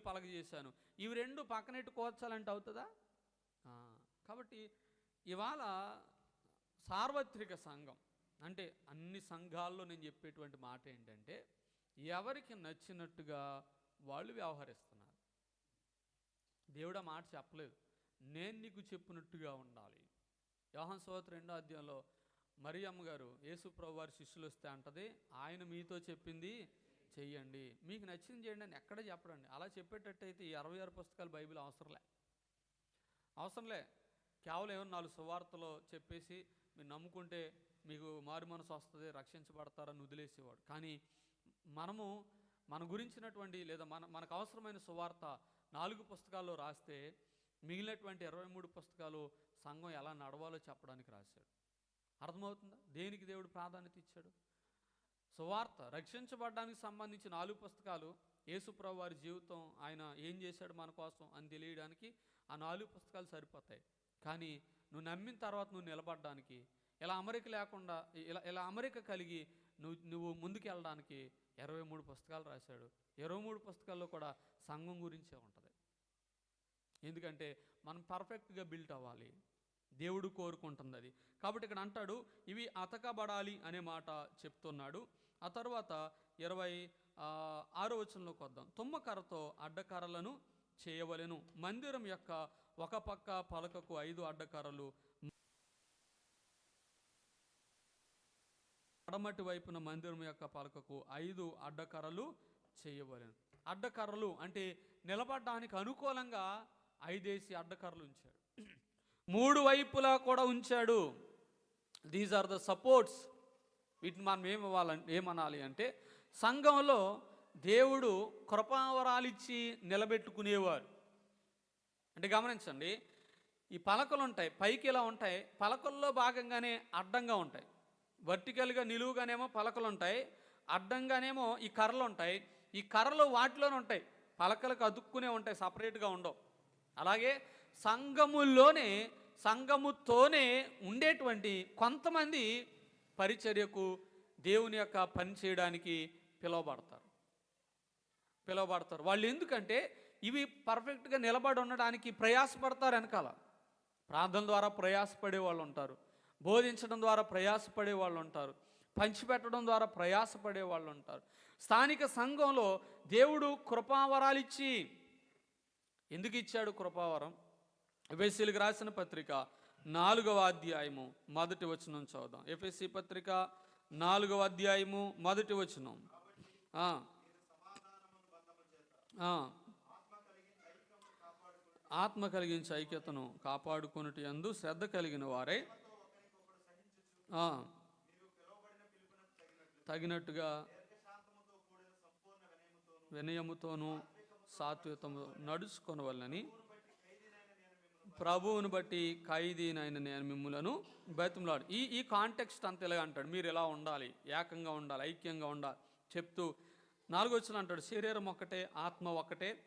Bible పలక చేశాను ఇవి రెండు పక్కనెట్టు కోర్చాలంటే అవుతుందా? కాబట్టి ఇవాళ సార్వత్రిక సంఘం అంటే అన్ని సంఘాల్లో నేను చెప్పేటువంటి మాట ఏంటంటే ఎవరికి నచ్చినట్టుగా వాళ్ళు వ్యవహరిస్తున్నారు. దేవుడు ఆ మాట చెప్పలేదు. నేను నీకు చెప్పినట్టుగా ఉండాలి. యోహన్ సోత రెండో అధ్యాయంలో మరియమ్మ గారు యేసుప్రభు వారి శిష్యులు వస్తే అంటది ఆయన మీతో చెప్పింది చెయ్యండి. మీకు నచ్చింది చేయండి అని ఎక్కడ చెప్పడండి. అలా చెప్పేటట్టయితే ఈ అరవై ఆరు పుస్తకాలు బైబిల్ అవసరంలే. అవసరంలే. కేవలం ఏమో నాలుగు సువార్తలో చెప్పేసి మీరు నమ్ముకుంటే మీకు మారు మనసు వస్తుంది రక్షించబడతారని వదిలేసేవాడు. కానీ మనము మన గురించినటువంటి లేదా మన మనకు అవసరమైన సువార్త నాలుగు పుస్తకాల్లో రాస్తే మిగిలినటువంటి ఇరవై మూడు పుస్తకాలు సంఘం ఎలా నడవాలో చెప్పడానికి రాశాడు. అర్థమవుతుందా? దేనికి దేవుడు ప్రాధాన్యత ఇచ్చాడు? సువార్త రక్షించబడడానికి సంబంధించి నాలుగు పుస్తకాలు యేసుప్రభు వారి జీవితం ఆయన ఏం చేశాడు మన కోసం అని తెలియడానికి ఆ నాలుగు పుస్తకాలు సరిపోతాయి. కానీ నువ్వు నమ్మిన తర్వాత నువ్వు నిలబడడానికి ఇలా అమరిక లేకుండా ఇలా ఇలా అమరిక కలిగి నువ్వు నువ్వు ముందుకు వెళ్ళడానికి ఇరవై మూడు పుస్తకాలు రాశాడు. ఇరవై మూడు పుస్తకాల్లో కూడా సంఘం గురించే ఉంటుంది. ఎందుకంటే మనం పర్ఫెక్ట్గా బిల్ట్ అవ్వాలి. దేవుడు కోరుకుంటుంది అది. కాబట్టి ఇక్కడ అంటాడు ఇవి అతకబడాలి అనే మాట చెప్తున్నాడు. ఆ తర్వాత ఇరవై ఆరో వచనంలోకి వద్దాం తుమ్మకర్రతో అడ్డకర్రలను చేయవలెను. మందిరం యొక్క ఒక పక్క పలకకు ఐదు అడ్డకర్రలు. పడమటి వైపున మందిరం యొక్క పలకకు ఐదు అడ్డకర్రలు చేయవలెను. అడ్డకర్రలు అంటే నిలబడడానికి అనుకూలంగా ఐదేసి అడ్డకర్రలు ఉంచాడు. మూడు వైపులా కూడా ఉంచాడు. దీస్ ఆర్ ద సపోర్ట్స్ వీటిని మనం ఏమి ఇవ్వాలంటే ఏమనాలి అంటే సంఘంలో దేవుడు కృపావరాలిచ్చి నిలబెట్టుకునేవారు. అంటే గమనించండి ఈ పలకలు ఉంటాయి పైకి ఇలా ఉంటాయి పలకల్లో భాగంగానే అడ్డంగా ఉంటాయి. వర్టికల్గా నిలువుగానేమో పలకలు ఉంటాయి అడ్డంగానేమో ఈ కర్రలు ఉంటాయి. ఈ కర్రలు వాటిలోనే ఉంటాయి పలకలకు అతుక్కునే ఉంటాయి సపరేట్గా ఉండవు. అలాగే సంఘముల్లోనే సంఘముతోనే ఉండేటువంటి కొంతమంది పరిచర్యకు దేవుని యొక్క పని చేయడానికి పిలువబడతారు. పిలువబడతారు. వాళ్ళు ఎందుకంటే ఇవి పర్ఫెక్ట్గా నిలబడి ఉండడానికి ప్రయాసపడతారు వెనకాల. ప్రార్థన ద్వారా ప్రయాసపడే వాళ్ళు ఉంటారు. బోధించడం ద్వారా ప్రయాసపడే వాళ్ళు ఉంటారు. పంచిపెట్టడం ద్వారా ప్రయాసపడే వాళ్ళు ఉంటారు. స్థానిక సంఘంలో దేవుడు కృపావరాలు ఇచ్చి ఎందుకు ఇచ్చాడు కృపావరం? ఎఫ్ఎస్సీలకు రాసిన పత్రిక నాలుగవ అధ్యాయము మొదటి వచనం చదువుదాం. ఎఫ్ఎస్సి పత్రిక నాలుగవ అధ్యాయము మొదటి వచనం. ఆత్మ కలిగించే ఐక్యతను కాపాడుకున్నటి అందు శ్రద్ధ కలిగిన వారే. తగినట్టుగా వినయముతోనూ సాత్వితము నడుచుకొనవల్లని ప్రభువును బట్టి ఖైదీనైన నేను మిమ్ములను బతిమలాడు. ఈ ఈ కాంటెక్స్ట్ అంత ఇలాగ అంటాడు. మీరు ఎలా ఉండాలి? ఏకంగా ఉండాలి? ఐక్యంగా ఉండాలి? చెప్తూ నాలుగో వచ్చిన అంటాడు. శరీరం ఒక్కటే ఆత్మ ఒక్కటే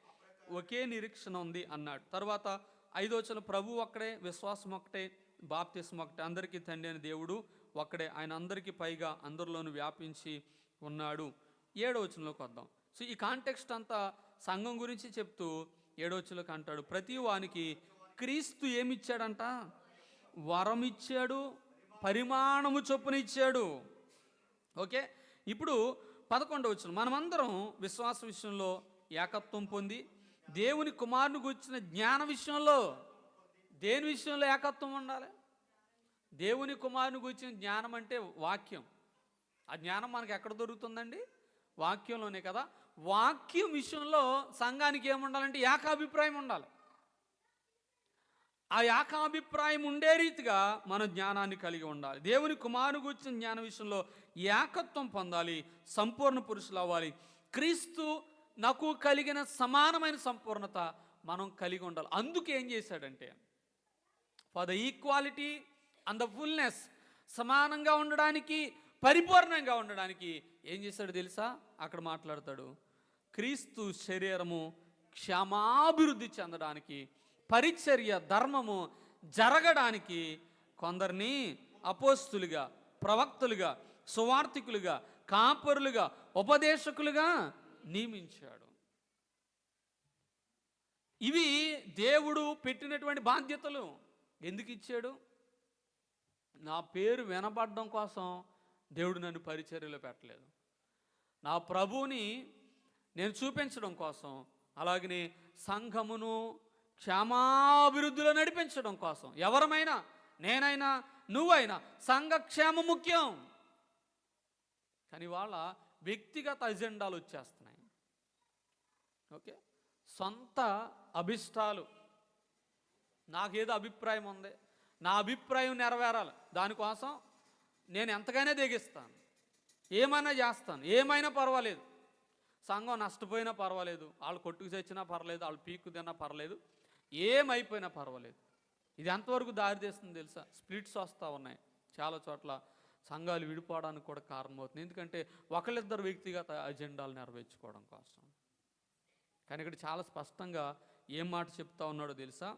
ఒకే నిరీక్షణ ఉంది అన్నాడు. తర్వాత ఐదో వచ్చిన ప్రభు ఒక్కడే విశ్వాసం ఒకటే బాప్తిసం ఒకటే అందరికీ తండ్రి అని దేవుడు ఒక్కడే ఆయన అందరికీ పైగా అందరిలోనూ వ్యాపించి ఉన్నాడు. ఏడో వచనంలోకి వద్దాం. సో ఈ కాంటెక్స్ట్ అంతా సంఘం గురించి చెప్తూ ఏడో వచనంలోకి అంటాడు. ప్రతి వానికి క్రీస్తు ఏమిచ్చాడంట? వరం ఇచ్చాడు పరిమాణము చొప్పున ఇచ్చాడు ఓకే? ఇప్పుడు పదకొండవ వచ్చిన మనమందరం విశ్వాస విషయంలో ఏకత్వం పొంది దేవుని కుమారుని గురించిన జ్ఞాన విషయంలో దేని విషయంలో ఏకత్వం ఉండాలి? దేవుని కుమారుని గురించిన జ్ఞానం అంటే వాక్యం. ఆ జ్ఞానం మనకు ఎక్కడ దొరుకుతుందండి? వాక్యంలోనే కదా. వాక్యం విషయంలో సంఘానికి ఏముండాలంటే ఏకాభిప్రాయం ఉండాలి. ఆ ఏకాభిప్రాయం ఉండే రీతిగా మన జ్ఞానాన్ని కలిగి ఉండాలి. దేవుని కుమారు గురించిన జ్ఞాన విషయంలో ఏకత్వం పొందాలి సంపూర్ణ పురుషులు అవ్వాలి. క్రీస్తు నాకు కలిగిన సమానమైన సంపూర్ణత మనం కలిగి ఉండాలి. అందుకే ఏం చేశాడంటే for the equality and the fullness సమానంగా ఉండడానికి పరిపూర్ణంగా ఉండడానికి ఏం చేశాడు తెలుసా? అక్కడ మాట్లాడతాడు క్రీస్తు శరీరము క్షమాభివృద్ధి చెందడానికి పరిచర్య ధర్మము జరగడానికి కొందరిని అపోస్తులుగా ప్రవక్తలుగా సువార్థికులుగా కాపరులుగా ఉపదేశకులుగా నియమించాడు. ఇవి దేవుడు పెట్టినటువంటి బాధ్యతలు. ఎందుకు ఇచ్చాడు? నా పేరు వినబడడం కోసం దేవుడు నన్ను పరిచర్యలో పెట్టలేదు. నా ప్రభువుని నేను చూపించడం కోసం అలాగనే సంఘమును క్షేమాభివృద్ధిలో నడిపించడం కోసం. ఎవరమైనా నేనైనా నువ్వైనా సంఘ క్షేమం ముఖ్యం. కానీ వాళ్ళ వ్యక్తిగత అజెండాలు వచ్చేస్తున్నాయి. ఓకే? సొంత అభిష్టాలు. నాకేదో అభిప్రాయం ఉంది. నా అభిప్రాయం నెరవేరాలి. దానికోసం నేను ఎంతగానే తెగిస్తాను. ఏమైనా చేస్తాను. ఏమైనా పర్వాలేదు. సంఘం నష్టపోయినా పర్వాలేదు. వాళ్ళు కొట్టుకు తెచ్చినా పర్లేదు. వాళ్ళు పీక్కు తిన్నా పర్లేదు. ఏమైపోయినా పర్వాలేదు. ఇది ఎంతవరకు దారితీస్తుంది తెలుసా? స్ప్లిట్స్ వస్తూ ఉన్నాయి. చాలా చోట్ల సంఘాలు విడిపోవడానికి కూడా కారణమవుతుంది. ఎందుకంటే ఒకళ్ళిద్దరు వ్యక్తిగత అజెండాలు నెరవేర్చుకోవడం కోసం. కానీ ఇక్కడ చాలా స్పష్టంగా ఏం మాట చెప్తా ఉన్నాడో తెలుసా?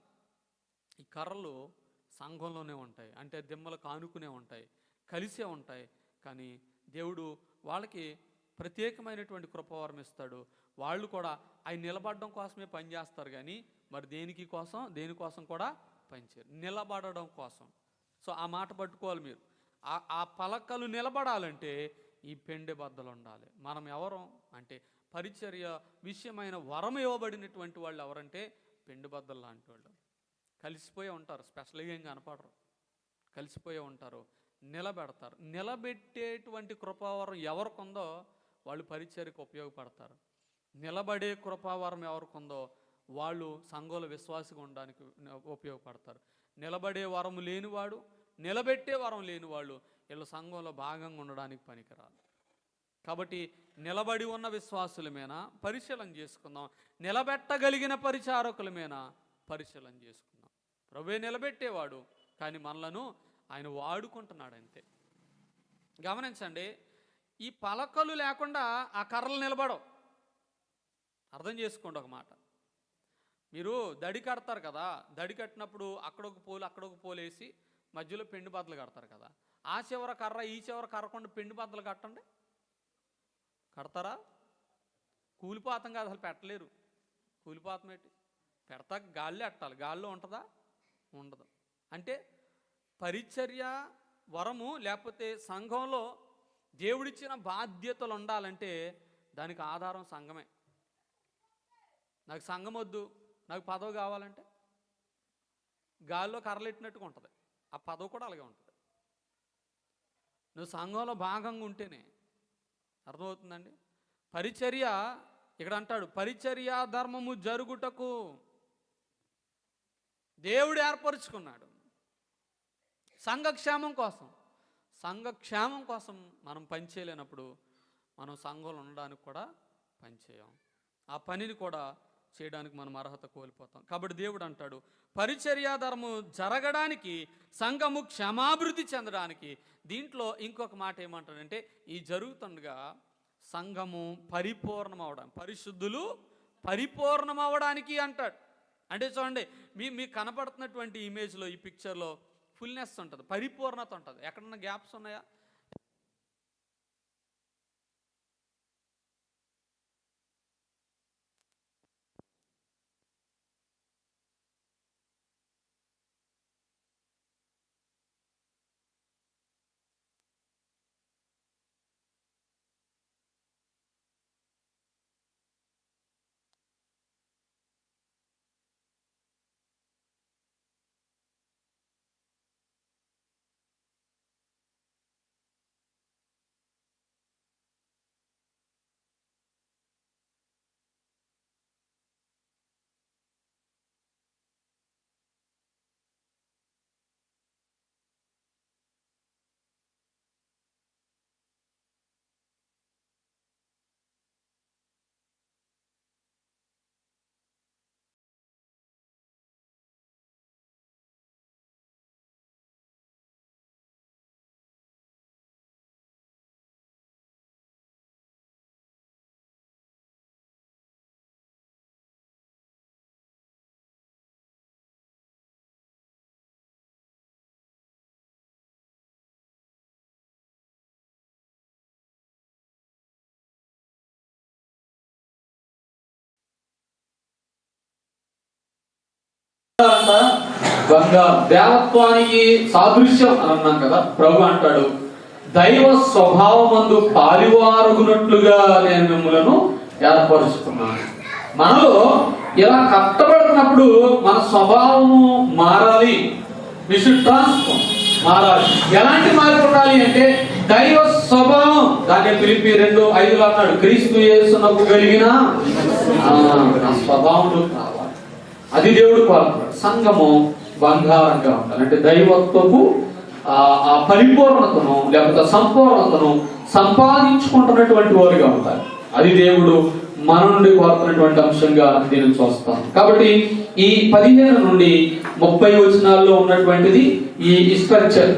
ఈ కర్రలు సంఘంలోనే ఉంటాయి. అంటే దిమ్మలు కానుకునే ఉంటాయి. కలిసే ఉంటాయి. కానీ దేవుడు వాళ్ళకి ప్రత్యేకమైనటువంటి కృపవరం ఇస్తాడు. వాళ్ళు కూడా ఆయన నిలబడడం కోసమే పనిచేస్తారు కానీ మరి దేనికి కోసం? దేనికోసం కూడా పనిచేయరు నిలబడడం కోసం. సో ఆ మాట పట్టుకోవాలి మీరు. ఆ ఆ పలకలు నిలబడాలంటే ఈ పెండె బద్దలు ఉండాలి. మనం ఎవరం? అంటే పరిచర్య విషయమైన వరం ఇవ్వబడినటువంటి వాళ్ళు ఎవరంటే పెండు బద్దలు లాంటి వాళ్ళు. కలిసిపోయి ఉంటారు. స్పెషల్గా ఏం కనపడరు. కలిసిపోయి ఉంటారు. నిలబెడతారు. నిలబెట్టేటువంటి కృపావరం ఎవరికి ఉందో వాళ్ళు పరిచర్యకు ఉపయోగపడతారు. నిలబడే కృపావరం ఎవరికి ఉందో వాళ్ళు సంఘంలో విశ్వాసగా ఉండడానికి ఉపయోగపడతారు. నిలబడే వరం లేనివాడు నిలబెట్టే వరం లేనివాళ్ళు వీళ్ళు సంఘంలో భాగంగా ఉండడానికి పనికిరాదు. కాబట్టి నిలబడి ఉన్న విశ్వాసుల పరిశీలన చేసుకుందాం. నిలబెట్టగలిగిన పరిచారకుల పరిశీలన చేసుకుందాం. ప్రభువే నిలబెట్టేవాడు కానీ మనలను ఆయన వాడుకుంటున్నాడు అంతే గమనించండి ఈ పలకలు లేకుండా ఆ కర్రలు నిలబడవు. అర్థం చేసుకోండి ఒక మాట. మీరు దడి కడతారు కదా దడి కట్టినప్పుడు అక్కడొక పోలు అక్కడొక పోలు వేసి మధ్యలో పెండు బద్దలు కడతారు కదా. ఆ చివర కర్ర ఈ చివర కర్రకుండా పెండు బద్దలు కట్టండి. కడతారా? కూలిపోతాం కాదు అసలు పెట్టలేరు. కూలిపోతాం ఏంటి? పెడతా గాల్లో ఎట్టాలి గాల్లో ఉంటుందా? ఉండదు. అంటే పరిచర్య వరము లేకపోతే సంఘంలో దేవుడిచ్చిన బాధ్యతలు ఉండాలంటే దానికి ఆధారం సంఘమే. నాకు సంఘం వద్దు నాకు పదవి కావాలంటే గాల్లో కర్రలెట్టినట్టుగా ఉంటుంది ఆ పదవి కూడా అలాగే ఉంటుంది. నువ్వు సంఘంలో భాగంగా ఉంటేనే అర్థమవుతుందండి? పరిచర్య ఇక్కడ అంటాడు పరిచర్య ధర్మము జరుగుటకు దేవుడు ఏర్పరుచుకున్నాడు. సంఘక్షేమం కోసం. సంఘక్షేమం కోసం మనం పనిచేయలేనప్పుడు మనం సంఘంలో ఉండడానికి కూడా పనిచేయం ఆ పనిని కూడా చేయడానికి మనం అర్హత కోల్పోతాం. కాబట్టి దేవుడు అంటాడు పరిచర్యా ధర్మం జరగడానికి సంఘము క్షమాభివృద్ధి చెందడానికి దీంట్లో ఇంకొక మాట ఏమంటాడంటే ఈ జరుగుతుండగా సంఘము పరిపూర్ణం అవడం పరిశుద్ధులు పరిపూర్ణం అవడానికి అంటాడు. అంటే చూడండి మీ మీకు కనపడుతున్నటువంటి ఇమేజ్లో ఈ పిక్చర్లో ఫుల్నెస్ ఉంటుంది పరిపూర్ణత ఉంటుంది. ఎక్కడన్నా గ్యాప్స్ ఉన్నాయా? అంట దేవత్వానికి సాదృశ్యం అని అన్నాం కదా ప్రభు అంటాడు దైవ స్వభావమందు పాలివారుగునట్లుగా నేను మిమ్మలను ఏర్పరుచుకున్నాను. మనలో ఇలా కట్టబడుతున్నప్పుడు మన స్వభావము మారాలి వి షుడ్ ట్రాన్స్ఫార్మ్ మారాలి. ఎలాంటి మార్పు ఉండాలి అంటే దైవ స్వభావం. దాన్ని పిలిపి రెండు ఐదులో అన్నాడు క్రీస్తు చేస్తున్నప్పుడు కలిగిన స్వభావం స్వభావంలో కావాలి. అది దేవుడు కోరుతున్నాడు సంఘము బంగారంగా ఉండాలి. అంటే దైవత్వపు ఆ పరిపూర్ణతను లేకపోతే సంపూర్ణతను సంపాదించుకుంటున్నటువంటి వారుగా ఉండాలి. అది దేవుడు మన నుండి కోరుతున్నటువంటి అంశంగా దీన్ని చూస్తాం కాబట్టి ఈ పదిహేను నుండి ముప్పై వచనాల్లో ఉన్నటువంటిది ఈ స్ట్రక్చర్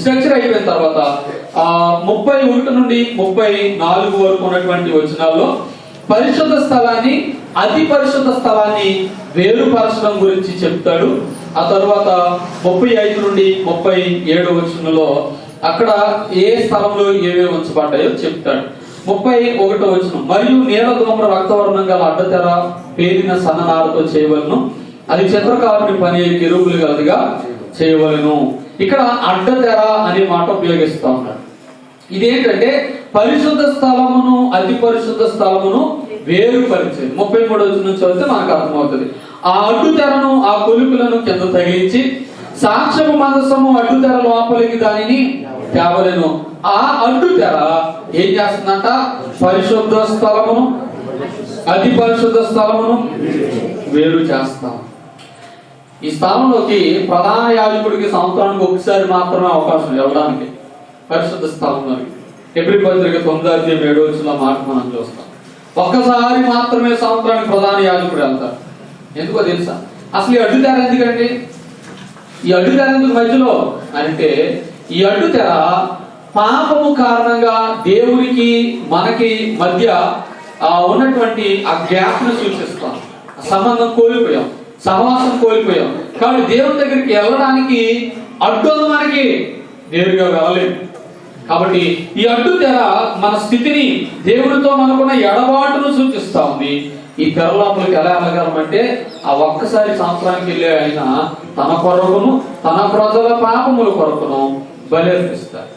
స్ట్రక్చర్ అయిపోయిన తర్వాత ఆ ముప్పై ఒకటి నుండి ముప్పై నాలుగు వరకు ఉన్నటువంటి వచనాల్లో పరిశుద్ధ స్థలాన్ని అతి పరిశుద్ధ స్థలాన్ని వేరుపరచడం గురించి చెప్తాడు. ఆ తర్వాత ముప్పై ఐదు నుండి ముప్పై ఏడు వచనంలో అక్కడ ఏ స్థలంలో ఏవే ఉంచబడ్డాయో చెప్తాడు. ముప్పై ఒకటో వచనం మరియు నీల దోమల రక్తవర్ణం గల అడ్డతెర పేరిన సన్ననారతో చేయవలను. అది చిత్రకారుని పని ఎరువులు గలదిగా చేయవలను. ఇక్కడ అడ్డతెర అనే మాట ఉపయోగిస్తా ఉన్నాడు. ఇదేంటంటే పరిశుద్ధ స్థలమును అతి పరిశుద్ధ స్థలమును వేరుపరిచేది ముప్పై మూడు వచ్చిన నుంచి వస్తే మనకు అర్థమవుతుంది. ఆ అడ్డుతెరను ఆ కొలుపులను కింద తగిలించి సాక్ష్యపు మందసము అడ్డుతెర లోపలికి దానిని తేవలేను. ఆ అడ్డుతెర ఏం చేస్తుందంట? పరిశుద్ధ స్థలమును అతి పరిశుద్ధ స్థలమును వేరు చేస్తాం. ఈ స్థలంలోకి ప్రధాన యాజకుడికి సంవత్సరానికి ఒకసారి మాత్రమే అవకాశం వెళ్ళడానికి పరిశుద్ధ స్థలంలోకి. ఎప్పుడు పత్రిక తొమ్మిది ఏడు వచ్చిన మాట మనం చూస్తాం. ఒక్కసారి మాత్రమే సంవత్సరానికి ప్రధాన యాజకుడు వెళ్తారు. ఎందుకో తెలుసా? అసలు ఈ అడ్డుతెర ఎందుకండి ఈ అడ్డుతెర ఎందుకు మధ్యలో? అంటే ఈ అడ్డుతెర పాపము కారణంగా దేవునికి మనకి మధ్య ఉన్నటువంటి ఆ గ్యాప్ను సూచిస్తాం. సంబంధం కోల్పోయాం. సహవాసం కోల్పోయాం. కాబట్టి దేవుని దగ్గరికి వెళ్ళడానికి అడ్డు మనకి. నేరుగా వెళ్ళలేదు కాబట్టి ఈ అడ్డు తెర మన స్థితిని దేవుడితో మనకున్న ఎడబాటును సూచిస్తా ఉంది. ఈ తెర ఎలా వెళ్ళగలమంటే ఆ ఒక్కసారి సంవత్సరానికి వెళ్ళే ఆయన తన కొరకును తన ప్రజల పాపముల కొరకును బలర్పిస్తారు.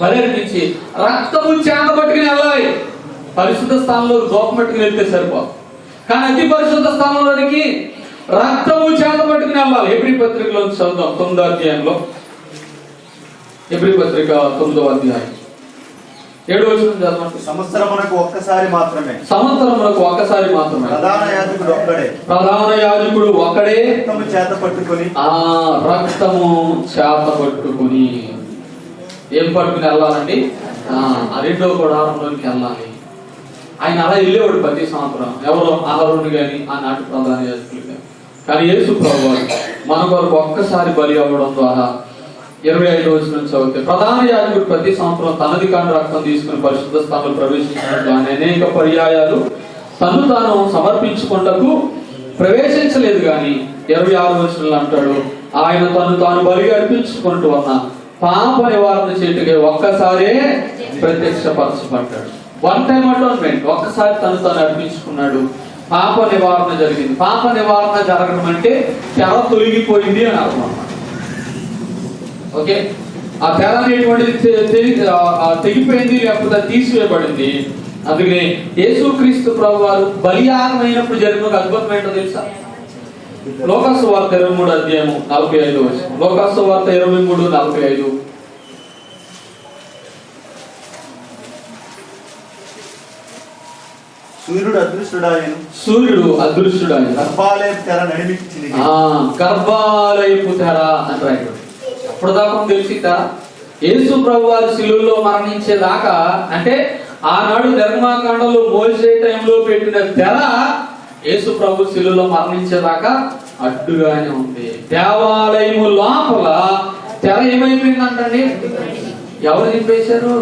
బలర్పించి రక్తము చేత పట్టుకుని వెళ్ళాలి. పరిశుద్ధ స్థానంలో దోపం పట్టుకుని వెళ్తే సరిపోదు. కానీ అతి పరిశుద్ధ స్థానంలోనికి రక్తము చేత పట్టుకుని వెళ్ళాలి. ఎప్పుడు పత్రికలో చదువుదాం తొమ్మిదో అధ్యాయంలో. ఎబ్రి పత్రిక తొమ్మిదో అధ్యాయం. ఏడు చదవండి సంవత్సరమునకు ఒక్కసారి మాత్రమే. సంవత్సరములకు ఒకసారి మాత్రమే. ప్రధాన యాజకుడు ఒక్కడే. ప్రధాన యాజకుడు ఒకడే రక్తము చేత పట్టుకొని. ఆ రక్తము చేత పట్టుకుని. ఏం పట్టుకుని వెళ్ళాలండి? ఆ ఆ రెండో గుడారంలోకి వెళ్ళాలి. ఆయన అలా వెళ్ళేవాడు ప్రతి సంవత్సరం. ఎవరో ఆహారుడు కానీ ఆనాటి ప్రధాన యాజకులు కానీ కానీ యేసు ప్రభు మన కొరకు ఒక్కసారి బలి అవ్వడం ద్వారా ఇరవై ఐదు రోజుల నుంచి చదివితే ప్రధాన యాజకుడు ప్రతి సంవత్సరం తనది కాని రక్తం తీసుకుని పరిశుద్ధ స్థానంలో ప్రవేశించినట్లు ఆయన అనేక పర్యాయాలు తను తాను సమర్పించుకుంటకు ప్రవేశించలేదు కానీ ఇరవై ఆరు రోజులు అంటాడు. ఆయన తను తాను బలి అర్పించుకుంటూ ఉన్న పాప నివారణ చేతికి ఒక్కసారే ప్రత్యక్షపరచబడ్డాడు. వన్ టైం అటోన్మెంట్ ఒక్కసారి తను తాను అర్పించుకున్నాడు. పాప నివారణ జరిగింది. పాప నివారణ జరగడం అంటే తెర తొలగిపోయింది అని అర్థం అన్నమాట. ఓకే? ఆ తెర అనేటువంటిది తెగిపోయింది లేకపోతే తీసివేయబడింది. అందుకనే యేసుక్రీస్తు ప్రభు వారు బలియాగం అయినప్పుడు జరిగిన ఒక అద్భుతం ఏంటో తెలుసా? లోకాసు వార్త ఇరవై మూడు అధ్యాయము నలభై ఐదు లోకాసు వార్త ఇరవై మూడు నలభై ఐదు. సూర్యుడు అదృష్టుడాయను సూర్యుడు అదృశ్యుడు ఆయన గర్భాలయం తెర ఆ, గర్భాలయపు తెర రాయడు అప్పుడు దాకా తెలిసిందా యేసు ప్రభు వారు శిలువలో మరణించేదాకా అంటే ఆనాడు ధర్మాకాండలో మోసే టైంలో పెట్టిన తెర యేసు ప్రభు శిలువలో మరణించేదాకా అడ్డుగానే ఉంది. దేవాలయము లోపల తెర ఏమైపోయిందంటండి? ఎవరు చింపేశారు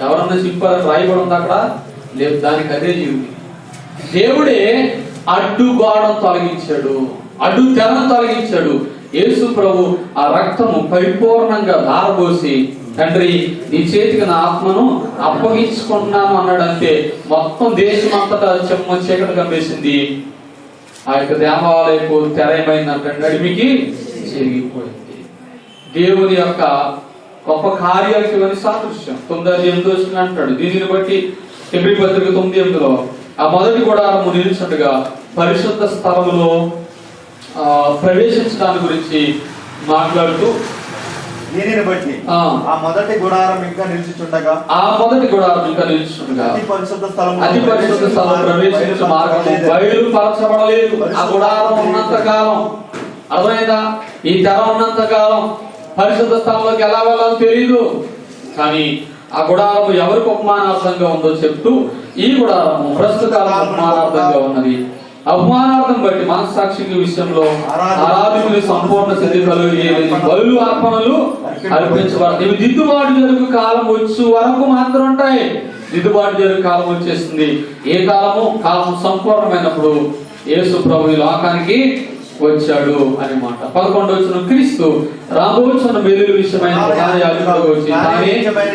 ఎవరన్నా చింపారని రాయబడి ఉంది అక్కడ? లేదు దానికి అదే జీవితం దేవుడే అడ్డు గోడను తొలగించాడు. అడ్డు తెరను తొలగించాడు. యేసు ప్రభు ఆ రక్తము పరిపూర్ణంగా ధారపోసి తండ్రి నీ చేతికి నా ఆత్మను అప్పగించుకుంటున్నాను అన్నాడు మొత్తం దేశం అంతటా చెమ్మ చీకటి కమ్మేసింది ఆ యొక్క దేవాలయపు తెర ఏమైందంటే నడిమికి చెరిగిపోయింది. దేవుని యొక్క గొప్ప కార్యాలకి ఇవన్నీ సాదృశ్యం. తొమ్మిది ఎనిమిది వచ్చిన అంటాడు దీనిని బట్టి ఎబ్రి పత్రిక తొమ్మిది ఎనిమిదిలో ఆ మొదటి గుడారము నిలిచినట్టుగా పరిశుద్ధ స్థలములో ఆ, ప్రవేశించడాన్ని గురించి మాట్లాడుతూ దీనిని బట్టి ఆ. మొదటి గుడారం ఇంకా నిలిచిచుండగా ఆ మొదటి గుడారం ఇంకా నిలిచినట్టుగా అతి పరిశుద్ధ స్థలం అతి పరిశుద్ధ స్థలం ప్రవేశించే మార్గము బయలుపరచబడలేదు ఆ గుడారం ఉన్నంత కాలం. అర్థమైందా? ఈ తెర ఉన్నంత కాలం. పరిశుద్ధ స్థలంలోకి ఎలా వెళ్ళాలో తెలియదు కానీ ఆ గుడారం ఎవరికి ఉపమానార్థంగా ఉందో చెప్తూ ఈ గుడారము ప్రస్తుత కాలం ఉపమానార్థంగా ఉన్నది. అవమానార్థం బట్టి మనస్సాక్షికి విషయంలో ఆరాధకుని సంపూర్ణ కలిగి బలు అర్పణలు అర్పించబడతాయి. ఇవి దిద్దుబాటు జరుగు కాలం వచ్చు వరకు మాత్రం ఉంటాయి. దిద్దుబాటు జరుగు కాలం వచ్చేస్తుంది ఏ కాలము? కాలం సంపూర్ణమైనప్పుడు. యేసు ప్రభు ఈ లోకానికి వచ్చాడు అని మాట. పదకొండు వచ్చిన క్రీస్తు రాబోచున్న మేలు విషయమైన నిత్యమైన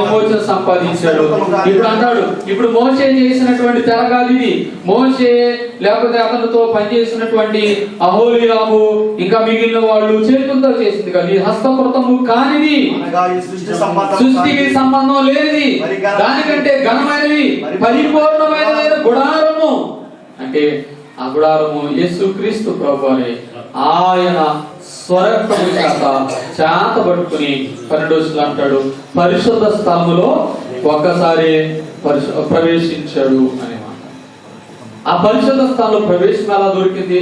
విమోచన సంపాదించాడు. ఇప్పుడు అంటాడు ఇప్పుడు మోసే చేసినటువంటి తెర కాదు ఇది మోసే లేకపోతే అతనితో పనిచేసినటువంటి అహోలియాము ఇంకా మిగిలిన వాళ్ళు చేతులతో చేసింది కాదు ఇది హస్తకృతము కానిది సృష్టికి సంబంధం లేనిది. దానికంటే ఘనమైనవి పరిపూర్ణమైన గుడారము. అంటే ఆ గుడారము యేసు క్రీస్తు అని ఆయన స్వరక్తము చేత చేత పట్టుకుని పన్నెండు అంటాడు పరిశుద్ధ స్థలములో ఒక్కసారి ప్రవేశించాడు అనే మాట. ఆ పరిశుద్ధ స్థలంలో ప్రవేశం ఎలా దొరికింది?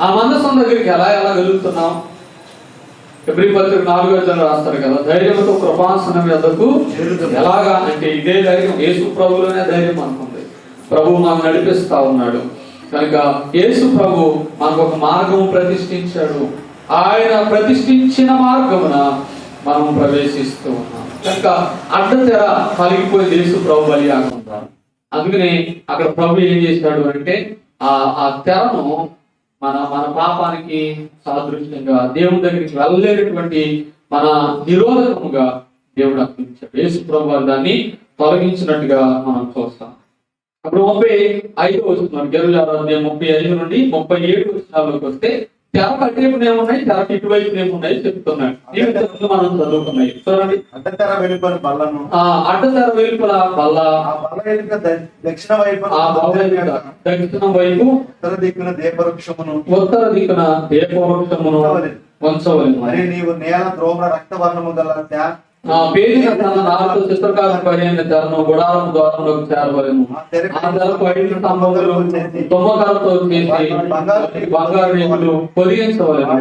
ఆ మందసం దగ్గరికి ఎలా ఎలా వెలుగుతున్నాం ఎబ్రి నాలుగో అధ్యాయంలో రాస్తారు కదా ధైర్యంతో కృపాసనం ఎద్దకు ఎలాగా? అంటే ఇదే ధైర్యం. యేసు ప్రభులోనే ధైర్యం అనుకుంది ప్రభు మనం నడిపిస్తా ఉన్నాడు. కనుక యేసు ప్రభు మనకు ఒక మార్గము ప్రతిష్ఠించాడు. ఆయన ప్రతిష్ఠించిన మార్గమున మనం ప్రవేశిస్తూ ఉన్నాం. కనుక అడ్డతెర కలిగిపోయి యేసు ప్రభు బలి ఆకుండా అందుకనే అక్కడ ప్రభు ఏం చేశాడు అంటే ఆ ఆ తెరను మన మన పాపానికి సాదృశ్యంగా దేవుని దగ్గరికి వెళ్ళలేనటువంటి మన నిరోధకముగా దేవుడు అర్పించాడు. యేసు ప్రభు దాన్ని తొలగించినట్టుగా మనం చూస్తాం. అప్పుడు ముప్పై ఐదు వస్తున్నాడు గెరుజారాధ్యాయం ముప్పై ఐదు నుండి ముప్పై ఏడు వచ్చినాల్లోకి వస్తే తెర కట్టేపులు ఏమున్నాయి తెరకు ఇటువైపు ఏమున్నాయి చెప్తున్నాడు. మనం చదువుకున్నాయి చూడండి. అడ్డతెర వెలుపల బల్లను. ఆ అడ్డతెర వెలుపల బల్ల. ఆ బల్ల వెనుక దక్షిణ వైపున ఆ బల్ల యొక్క దక్షిణం వైపు ఉత్తర దిక్కున దీపవృక్షమును. ఉత్తర దిక్కున దీపవృక్షమును వంచవలెను మరి నీవు నేల ద్రోమ రక్తవర్ణము గల పేరిన తన నాలుగు చిత్రకాల పడిన తెరను గుడారం ద్వారంలోకి చేరవలెను ఆ తెరకు ఐదు స్తంభములు తుమ్మకాలతో చేసి బంగారు రేకులు పొదిగించవలెను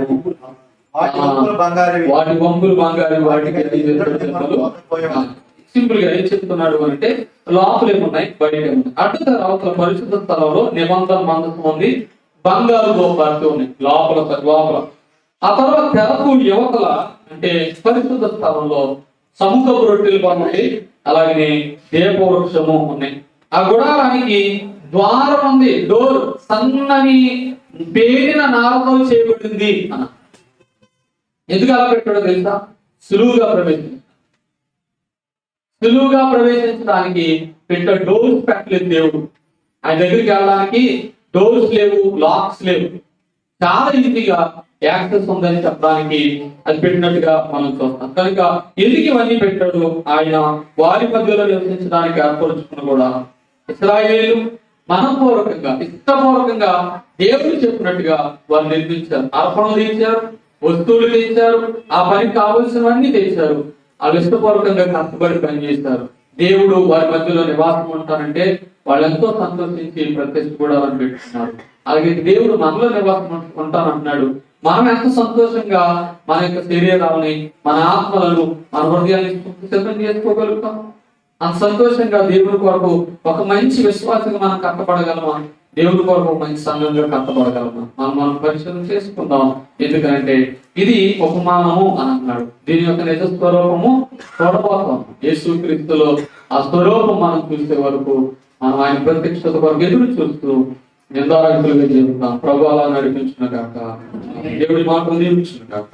వాటి వంపులు బంగారు వాటికి సింపుల్గా ఏం చెప్తున్నాడు అంటే లోపల ఏమున్నాయి బయట ఏమున్నాయి అటు తర్వాత పరిశుద్ధ స్థలంలో నిబంధన మందసం ఉంది బంగారు గోపాలతో ఉన్నాయి లోపల లోపల. ఆ తర్వాత తెరకు యువతల అంటే పరిశుద్ధ స్థలంలో సముఖపు రొట్టెలు ఉన్నాయి అలాగే దీపవృక్షము ఉన్నాయి. ఆ గుడారానికి ద్వారం ఉంది డోర్ సన్నని పేరిన నారతో చేయబడింది అన్న. ఎందుకు అలా పెట్టాడో తెలుసా? సులువుగా ప్రవేశించాడు. సులువుగా ప్రవేశించడానికి పెట్ట డోర్స్ పెట్టలేదు దేవుడు. ఆయన దగ్గరికి వెళ్ళడానికి డోర్స్ లేవు లాక్స్ లేవు. చాలా ఈజీగా యాక్సెస్ ఉందని చెప్పడానికి అది పెట్టినట్టుగా మనం చూస్తాం. కనుక ఎందుకు ఇవన్నీ పెట్టాడు? ఆయన వారి మధ్యలో నివసించడానికి ఏర్పరచుకుని కూడా ఇస్రాయేలు మనపూర్వకంగా ఇష్టపూర్వకంగా దేవుడు చెప్పినట్టుగా వారు నిర్మించారు. అర్పణలు తెచ్చారు వస్తువులు తెచ్చారు ఆ పనికి కావలసినవన్నీ తెచ్చారు. వాళ్ళు ఇష్టపూర్వకంగా కష్టపడి పనిచేస్తారు. దేవుడు వారి మధ్యలో నివాసం ఉంటానంటే వాళ్ళు ఎంతో సంతోషించి ప్రత్యక్ష కూడా పెట్టుకున్నారు. అలాగే దేవుడు మనలో నివాసం ఉంటానంటున్నాడు. మనం ఎంత సంతోషంగా మన యొక్క శరీరాలని మన ఆత్మలను మన హృదయాన్ని సిద్ధం చేసుకోగలుగుతాం? అంత సంతోషంగా దేవుని కొరకు ఒక మంచి విశ్వాసంగా మనం కట్టబడగలమా? దేవుని కొరకు మంచి సంఘంగా కట్టబడగలమా? మనం మనం పరిశోధన చేసుకుందాం. ఎందుకంటే ఇది ఉపమానము అని అన్నాడు. దీని యొక్క నిజ స్వరూపము చూడబోతాం యేసు క్రీస్తులో ఆ స్వరూపం మనం చూసే వరకు మనం ఆయన ప్రత్యక్షత కొరకు ఎదురు చూస్తూ నిందారహితులుగా జీవితాం ప్రభు అలా నడిపించిన కాక దేవుడి మాట దీవించిన కాక